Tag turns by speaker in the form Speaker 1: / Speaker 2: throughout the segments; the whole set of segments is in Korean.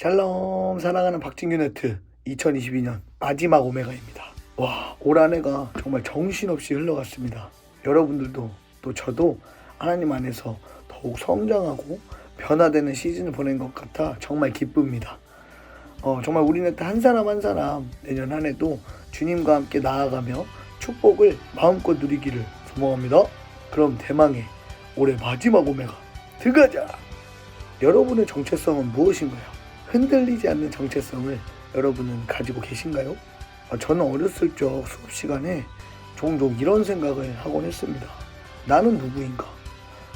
Speaker 1: 샬롬 사랑하는 박진규 네트 2022년 마지막 오메가입니다. 와, 올 한 해가 정말 정신없이 흘러갔습니다. 여러분들도 또 저도 하나님 안에서 더욱 성장하고 변화되는 시즌을 보낸 것 같아 정말 기쁩니다. 어, 정말 우리 네트 한 사람 한 사람 내년 한 해도 주님과 함께 나아가며 축복을 마음껏 누리기를 소망합니다. 그럼 대망의 올해 마지막 오메가 들어가자! 여러분의 정체성은 무엇인가요? 흔들리지 않는 정체성을 여러분은 가지고 계신가요? 아, 저는 어렸을 적 수업 시간에 종종 이런 생각을 하곤 했습니다. 나는 누구인가?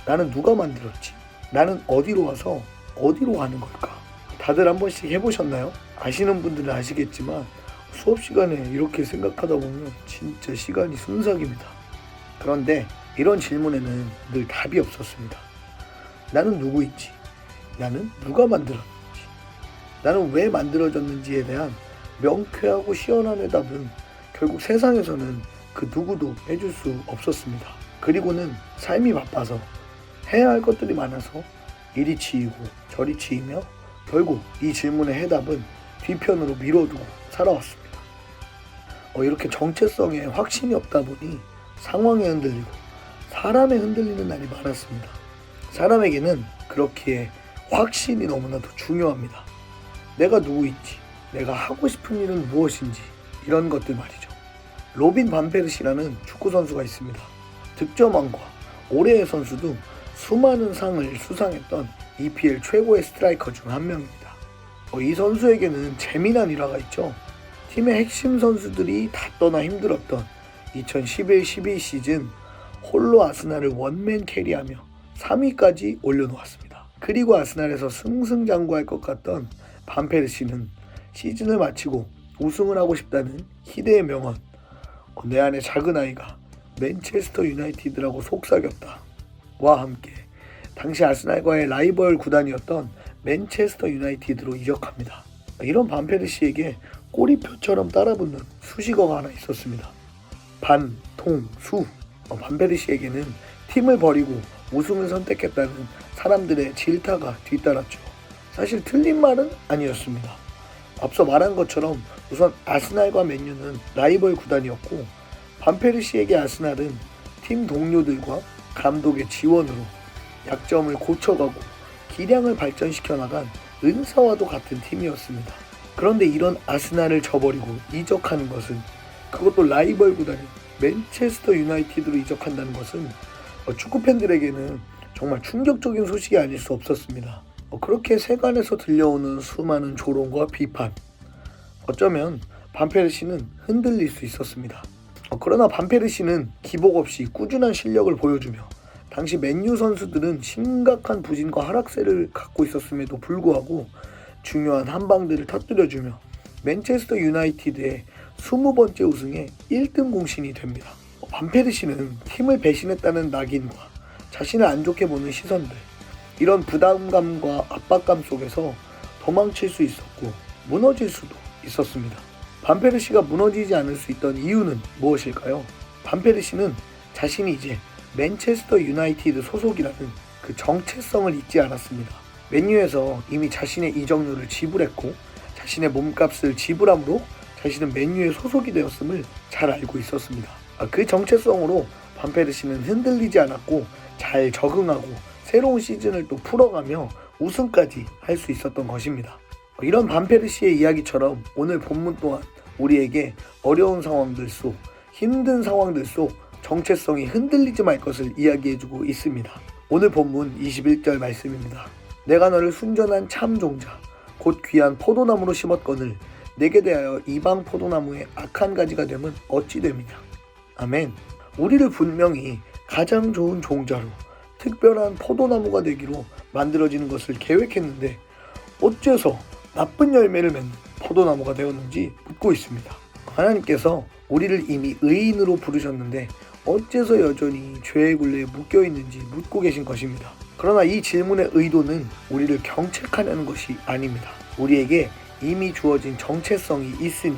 Speaker 1: 나는 누가 만들었지? 나는 어디로 와서 어디로 가는 걸까? 다들 한 번씩 해보셨나요? 아시는 분들은 아시겠지만 수업 시간에 이렇게 생각하다 보면 진짜 시간이 순삭입니다. 그런데 이런 질문에는 늘 답이 없었습니다. 나는 누구인지, 나는 누가 만들었는지, 나는 왜 만들어졌는지에 대한 명쾌하고 시원한 해답은 결국 세상에서는 그 누구도 해줄 수 없었습니다. 그리고는 삶이 바빠서 해야 할 것들이 많아서 이리 치이고 저리 치이며 결국 이 질문의 해답은 뒤편으로 미뤄두고 살아왔습니다. 어, 이렇게 정체성에 확신이 없다 보니 상황에 흔들리고 사람에 흔들리는 날이 많았습니다. 사람에게는 그렇기에 확신이 너무나도 중요합니다. 내가 누구인지, 내가 하고 싶은 일은 무엇인지 이런 것들 말이죠. 로빈 반페르시라는 축구 선수가 있습니다. 득점왕과 올해의 선수 등 수많은 상을 수상했던 EPL 최고의 스트라이커 중 한 명입니다. 어, 이 선수에게는 재미난 일화가 있죠. 팀의 핵심 선수들이 다 떠나 힘들었던 2011-12 시즌 홀로 아스날을 원맨 캐리하며 3위까지 올려놓았습니다. 그리고 아스날에서 승승장구할 것 같던 반페르시는 시즌을 마치고 우승을 하고 싶다는 희대의 명언 어, 내 안에 작은 아이가 맨체스터 유나이티드라고 속삭였다 와 함께 당시 아스날과의 라이벌 구단이었던 맨체스터 유나이티드로 이적합니다. 이런 반페르시에게 꼬리표처럼 따라붙는 수식어가 하나 있었습니다. 반, 통, 수. 어, 반페르시에게는 팀을 버리고 우승을 선택했다는 사람들의 질타가 뒤따랐죠. 사실 틀린 말은 아니었습니다. 앞서 말한 것처럼 우선 아스날과 맨유는 라이벌 구단이었고 반페르시에게 아스날은 팀 동료들과 감독의 지원으로 약점을 고쳐가고 기량을 발전시켜 나간 은사와도 같은 팀이었습니다. 그런데 이런 아스날을 저버리고 이적하는 것은 그것도 라이벌 구단인 맨체스터 유나이티드로 이적한다는 것은 어, 축구 팬들에게는 정말 충격적인 소식이 아닐 수 없었습니다. 어, 그렇게 세간에서 들려오는 수많은 조롱과 비판. 어쩌면 반페르시는 흔들릴 수 있었습니다. 어, 그러나 반페르시는 기복 없이 꾸준한 실력을 보여주며 당시 맨유 선수들은 심각한 부진과 하락세를 갖고 있었음에도 불구하고 중요한 한방들을 터뜨려주며 맨체스터 유나이티드의 20번째 우승에 1등 공신이 됩니다. 어, 반페르시는 팀을 배신했다는 낙인과 자신을 안 좋게 보는 시선들 이런 부담감과 압박감 속에서 도망칠 수 있었고 무너질 수도 있었습니다. 반페르시가 무너지지 않을 수 있던 이유는 무엇일까요? 반페르시는 자신이 이제 맨체스터 유나이티드 소속이라는 그 정체성을 잊지 않았습니다. 맨유에서 이미 자신의 이적료를 지불했고 자신의 몸값을 지불함으로 자신은 맨유의 소속이 되었음을 잘 알고 있었습니다. 아, 그 정체성으로 반페르시는 흔들리지 않았고 잘 적응하고 새로운 시즌을 또 풀어가며 우승까지 할 수 있었던 것입니다. 이런 반페르시의 이야기처럼 오늘 본문 또한 우리에게 어려운 상황들 속, 힘든 상황들 속 정체성이 흔들리지 말 것을 이야기해주고 있습니다. 오늘 본문 21절 말씀입니다. 내가 너를 순전한 참 종자, 곧 귀한 포도나무로 심었거늘 내게 대하여 이방 포도나무의 악한 가지가 되면 어찌 됨이냐. 아멘. 우리를 분명히 가장 좋은 종자로 특별한 포도나무가 되기로 만들어지는 것을 계획했는데 어째서 나쁜 열매를 맺는 포도나무가 되었는지 묻고 있습니다. 하나님께서 우리를 이미 의인으로 부르셨는데 어째서 여전히 죄의 굴레에 묶여 있는지 묻고 계신 것입니다. 그러나 이 질문의 의도는 우리를 경책하려는 것이 아닙니다. 우리에게 이미 주어진 정체성이 있으니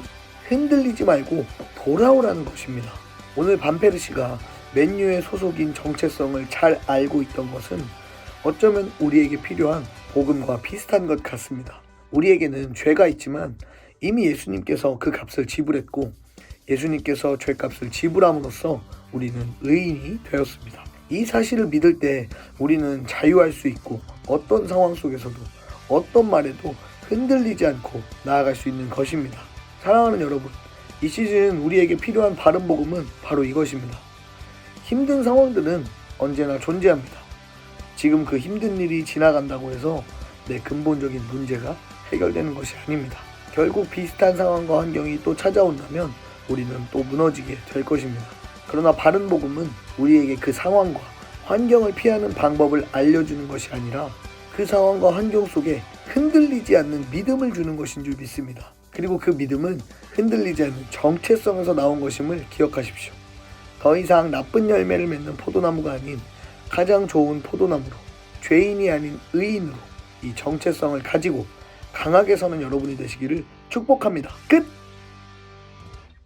Speaker 1: 흔들리지 말고 돌아오라는 것입니다. 오늘 반페르시가 맨유의 소속인 정체성을 잘 알고 있던 것은 어쩌면 우리에게 필요한 복음과 비슷한 것 같습니다. 우리에게는 죄가 있지만 이미 예수님께서 그 값을 지불했고 예수님께서 죄값을 지불함으로써 우리는 의인이 되었습니다. 이 사실을 믿을 때 우리는 자유할 수 있고 어떤 상황 속에서도 어떤 말에도 흔들리지 않고 나아갈 수 있는 것입니다. 사랑하는 여러분, 이 시즌 우리에게 필요한 바른 복음은 바로 이것입니다. 힘든 상황들은 언제나 존재합니다. 지금 그 힘든 일이 지나간다고 해서 내 근본적인 문제가 해결되는 것이 아닙니다. 결국 비슷한 상황과 환경이 또 찾아온다면 우리는 또 무너지게 될 것입니다. 그러나 바른 복음은 우리에게 그 상황과 환경을 피하는 방법을 알려주는 것이 아니라 그 상황과 환경 속에 흔들리지 않는 믿음을 주는 것인 줄 믿습니다. 그리고 그 믿음은 흔들리지 않는 정체성에서 나온 것임을 기억하십시오. 더 이상 나쁜 열매를 맺는 포도나무가 아닌 가장 좋은 포도나무로 죄인이 아닌 의인으로 이 정체성을 가지고 강하게 서는 여러분이 되시기를 축복합니다. 끝!